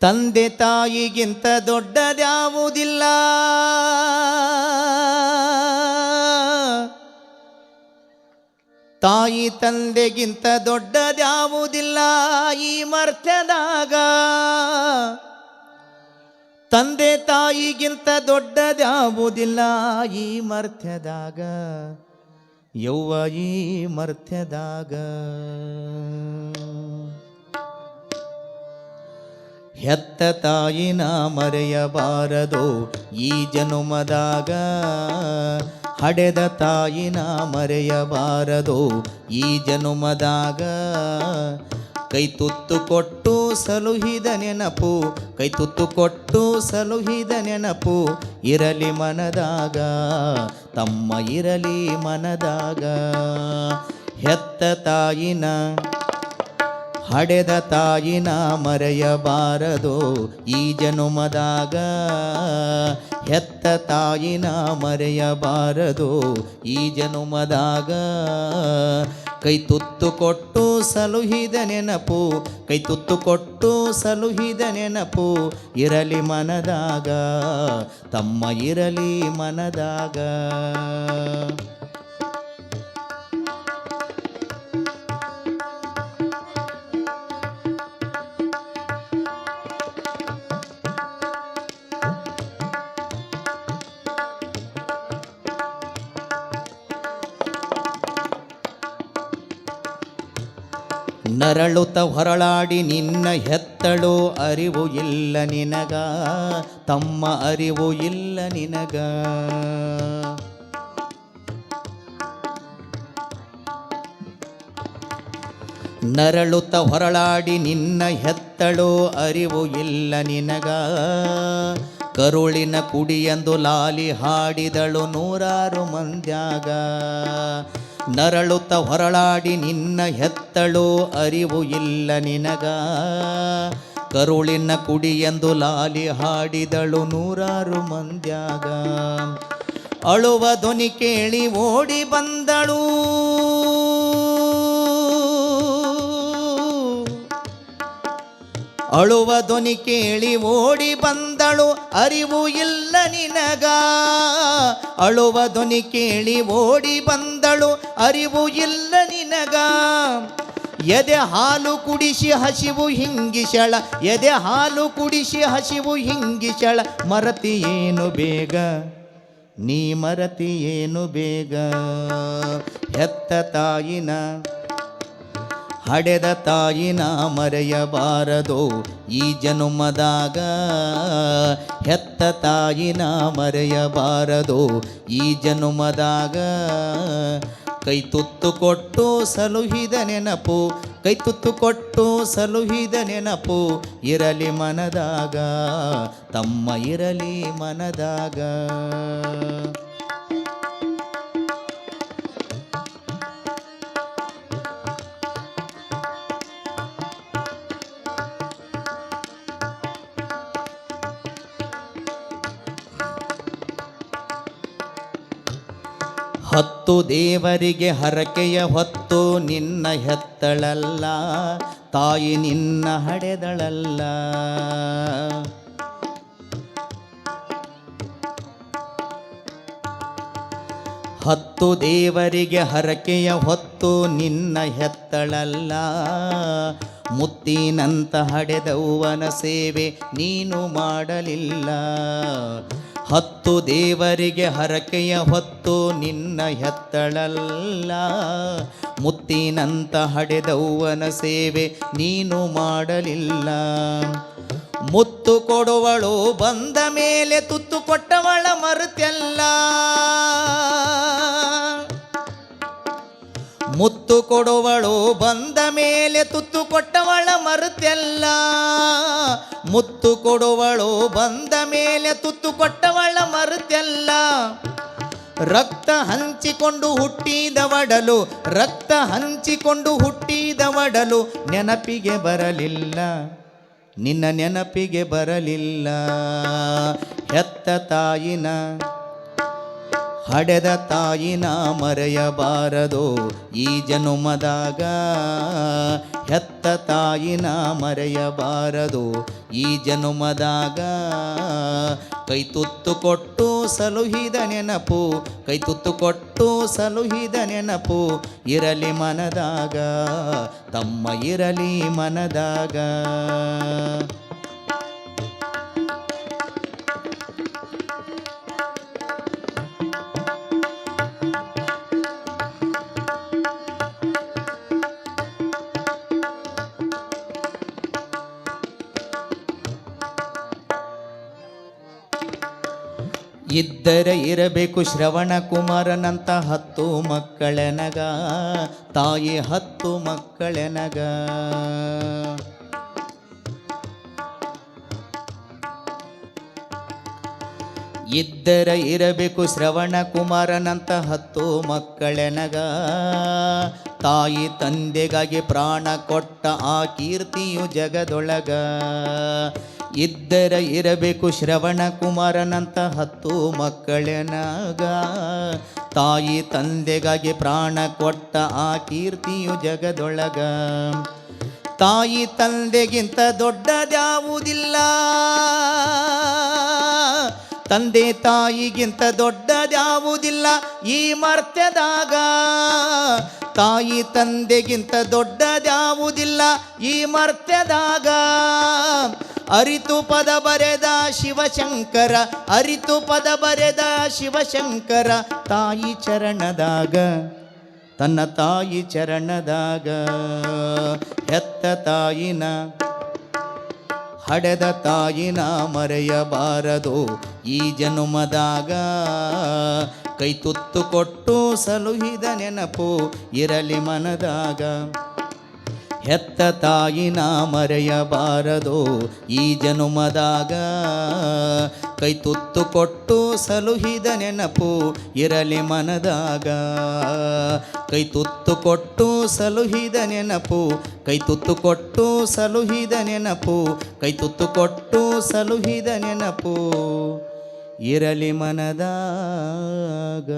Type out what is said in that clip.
ತಂದೆ ತಾಯಿಗಿಂತ ದೊಡ್ಡದ್ಯಾವುದಿಲ್ಲ? ತಾಯಿ ತಂದೆಗಿಂತ ದೊಡ್ಡದ್ಯಾವುದಿಲ್ಲ? ಈ ಮರ್ತ್ಯದಾಗ ತಂದೆ ತಾಯಿಗಿಂತ ದೊಡ್ಡದ್ಯಾವುದಿಲ್ಲ? ಈ ಮರ್ತ್ಯದಾಗ ಯೌವ ಈ ಮರ್ಥದಾಗ ಹೆತ್ತ ತಾಯಿನ ಮರೆಯಬಾರದು. ಈ ಜನುಮದಾಗ ಹಡೆದ ತಾಯಿನ ಮರೆಯಬಾರದು. ಈ ಜನುಮದಾಗ ಕೈ ತುತ್ತು ಕೊಟ್ಟು ಸಲುಹಿದ ನೆನಪು, ಕೈ ತುತ್ತು ಕೊಟ್ಟು ಸಲುಹಿದ ನೆನಪು ಇರಲಿ ಮನದಾಗ, ತಮ್ಮ ಇರಲಿ ಮನದಾಗ. ಹೆತ್ತ ತಾಯಿನ ಹಡೆದ ತಾಯಿನ ಮರೆಯಬಾರದು. ಈ ಜನುಮದಾಗ ಹೆತ್ತ ತಾಯಿನ ಮರೆಯಬಾರದು. ಈ ಜನುಮದಾಗ ಕೈ ತುತ್ತು ಕೊಟ್ಟು ಸಲುಹಿದ ನೆನಪು, ಕೈ ತುತ್ತು ಕೊಟ್ಟು ಸಲುಹಿದ ನೆನಪು ಇರಲಿ ಮನದಾಗ, ತಮ್ಮ ಇರಲಿ ಮನದಾಗ. ನರಳುತ್ತ ಹೊರಳಾಡಿ ನಿನ್ನ ಹೆತ್ತಳು ಅರಿವು ಇಲ್ಲ ನಿನಗ, ತಮ್ಮ ಅರಿವು ಇಲ್ಲ ನಿನಗ. ನರಳುತ ಹೊರಳಾಡಿ ನಿನ್ನ ಹೆತ್ತಳು ಅರಿವು ಇಲ್ಲ ನಿನಗ, ಕರುಳಿನ ಕುಡಿಯಂದು ಲಾಲಿ ಹಾಡಿದಳು ನೂರಾರು ಮಂದ್ಯಾಗ. ನರಳುತ್ತ ಹೊರಳಾಡಿ ನಿನ್ನ ಹೆತ್ತಳು ಅರಿವು ಇಲ್ಲ ನಿನಗ. ಕರುಳಿನ ಕುಡಿಯಂದು ಲಾಲಿ ಹಾಡಿದಳು ನೂರಾರು ಮಂದ್ಯಾಗ. ಅಳುವ ಧ್ವನಿ ಕೇಳಿ ಓಡಿ ಬಂದಳು. ಅಳುವ ಧ್ವನಿ ಕೇಳಿ ಓಡಿ ಬಂದಳು, ಅರಿವು ಇಲ್ಲ ನಿನಗ. ಅಳುವ ಧ್ವನಿ ಕೇಳಿ ಓಡಿ ಬಂದಳು, ಅರಿವು ಇಲ್ಲ ನಿನಗ. ಎದೆ ಹಾಲು ಕುಡಿಸಿ ಹಸಿವು ಹಿಂಗಿಸಳ, ಎದೆ ಹಾಲು ಕುಡಿಸಿ ಹಸಿವು ಹಿಂಗಿಸಳ, ಮರತಿ ಏನು ಬೇಗ? ನೀ ಮರತಿ ಏನು ಬೇಗ? ಹೆತ್ತ ತಾಯಿನ ಹಡೆದ ತಾಯಿನ ಮರೆಯಬಾರದು. ಈ ಜನುಮದಾಗ ಹೆತ್ತ ತಾಯಿನ ಮರೆಯಬಾರದು. ಈ ಜನುಮದಾಗ ಕೈ ತುತ್ತು ಕೊಟ್ಟು ಸಲುಹಿದ ನೆನಪು, ಕೈ ತುತ್ತು ಕೊಟ್ಟು ಸಲುಹಿದ ನೆನಪು ಇರಲಿ ಮನದಾಗ, ತಮ್ಮ ಇರಲಿ ಮನದಾಗ. ಹತ್ತು ದೇವರಿಗೆ ಹರಕೆಯ ಹೊತ್ತು ನಿನ್ನ ಹೆತ್ತಳಲ್ಲ, ತಾಯಿ ನಿನ್ನ ಹಡೆದಳಲ್ಲ. ಹತ್ತು ದೇವರಿಗೆ ಹರಕೆಯ ಹೊತ್ತು ನಿನ್ನ ಹೆತ್ತಳಲ್ಲ, ಮುತ್ತಿನಂತ ಹಡೆದವನ ಸೇವೆ ನೀನು ಮಾಡಲಿಲ್ಲ. ಹತ್ತು ದೇವರಿಗೆ ಹರಕೆಯ ಹೊತ್ತು ನಿನ್ನ ಹೆತ್ತಳಲ್ಲ. ಮುತ್ತಿನಂತ ಹಡೆದವ್ವನ ಸೇವೆ ನೀನು ಮಾಡಲಿಲ್ಲ. ಮುತ್ತು ಕೊಡುವಳು ಬಂದ ಮೇಲೆ ತುತ್ತು ಕೊಟ್ಟವಳ ಮರುತ್ಯಲ್ಲ ಮುತ್ತು ಕೊಡುವಳು ಬಂದ ಮೇಲೆ ತುತ್ತು ಕೊಟ್ಟವಳ ಮರುತೆಲ್ಲ. ಮುತ್ತು ಕೊಡುವಳು ಬಂದ ಮೇಲೆ ತುತ್ತು ಕೊಟ್ಟವಳ ಮರುತೆಲ್ಲ. ರಕ್ತ ಹಂಚಿಕೊಂಡು ಹುಟ್ಟಿದವಡಲು, ರಕ್ತ ಹಂಚಿಕೊಂಡು ಹುಟ್ಟಿದವಡಲು ನೆನಪಿಗೆ ಬರಲಿಲ್ಲ. ನಿನ್ನ ನೆನಪಿಗೆ ಬರಲಿಲ್ಲ. ಹೆತ್ತ ತಾಯಿನ ಹಡೆದ ತಾಯಿನ ಮರೆಯಬಾರದು. ಈ ಜನುಮದಾಗ ಹೆತ್ತ ತಾಯಿನ ಮರೆಯಬಾರದು. ಈ ಜನುಮದಾಗ ಕೈ ತುತ್ತು ಕೊಟ್ಟು ಸಲುಹಿದ ನೆನಪು, ಕೈ ತುತ್ತು ಕೊಟ್ಟು ಸಲುಹಿದ ನೆನಪು ಇರಲಿ ಮನದಾಗ, ತಮ್ಮ ಇರಲಿ ಮನದಾಗ. ಇದ್ದರೆ ಇರಬೇಕು ಶ್ರವಣ ಕುಮಾರನಂತ ಹತ್ತು ಮಕ್ಕಳೆನಗ. ತಾಯಿ ಹತ್ತು ಮಕ್ಕಳೆನಗ. ಇದ್ದರ ಇರಬೇಕು ಶ್ರವಣ ಕುಮಾರನಂತ ಹತ್ತು ಮಕ್ಕಳೆನಗ. ತಾಯಿ ತಂದೆಗಾಗಿ ಪ್ರಾಣ ಕೊಟ್ಟ ಆ ಕೀರ್ತಿಯು ಜಗದೊಳಗ. ಇದ್ದರೆ ಇರಬೇಕು ಶ್ರವಣ ಕುಮಾರನಂತ ಹತ್ತು ಮಕ್ಕಳೆನಗ. ತಾಯಿ ತಂದೆಗಾಗಿ ಪ್ರಾಣ ಕೊಟ್ಟ ಆ ಕೀರ್ತಿಯು ಜಗದೊಳಗ. ತಾಯಿ ತಂದೆಗಿಂತ ದೊಡ್ಡದ್ಯಾವುದಿಲ್ಲ. ತಂದೆ ತಾಯಿಗಿಂತ ದೊಡ್ಡದ್ಯಾವುದಿಲ್ಲ ಈ ಮರ್ತ್ಯದಾಗ. ತಾಯಿ ತಂದೆಗಿಂತ ದೊಡ್ಡದ್ಯಾವುದಿಲ್ಲ ಈ ಮರ್ತ್ಯದಾಗ. ಅರಿತು ಪದ ಬರೆದ ಶಿವಶಂಕರ, ಅರಿತು ಪದ ಬರೆದ ಶಿವಶಂಕರ, ತಾಯಿ ಚರಣದಾಗ, ತನ್ನ ತಾಯಿ ಚರಣದಾಗ, ಹೆತ್ತ ತಾಯಿನ, ಹಡೆದ ತಾಯಿನ ಮರೆಯಬಾರದು ಈ ಜನುಮದಾಗ. ಕೈ ತುತ್ತು ಕೊಟ್ಟು ಸಲುಹಿದ ನೆನಪು ಇರಲಿ ಮನದಾಗ. ಹೆತ್ತ ತಾಯಿನ ಮರೆಯಬಾರದು. ಈ ಜನುಮದಾಗ ಕೈ ತುತ್ತು ಕೊಟ್ಟು ಸಲುಹಿದ ನೆನಪು ಇರಲಿ ಮನದಾಗ. ಕೈ ತುತ್ತು ಕೊಟ್ಟು ಸಲುಹಿದ ನೆನಪು, ಕೈ ತುತ್ತು ಕೊಟ್ಟು ಸಲುಹಿದ ನೆನಪು, ಕೈ ತುತ್ತು ಕೊಟ್ಟು ಸಲುಹಿದ ನೆನಪು ಇರಲಿ ಮನದಾಗ.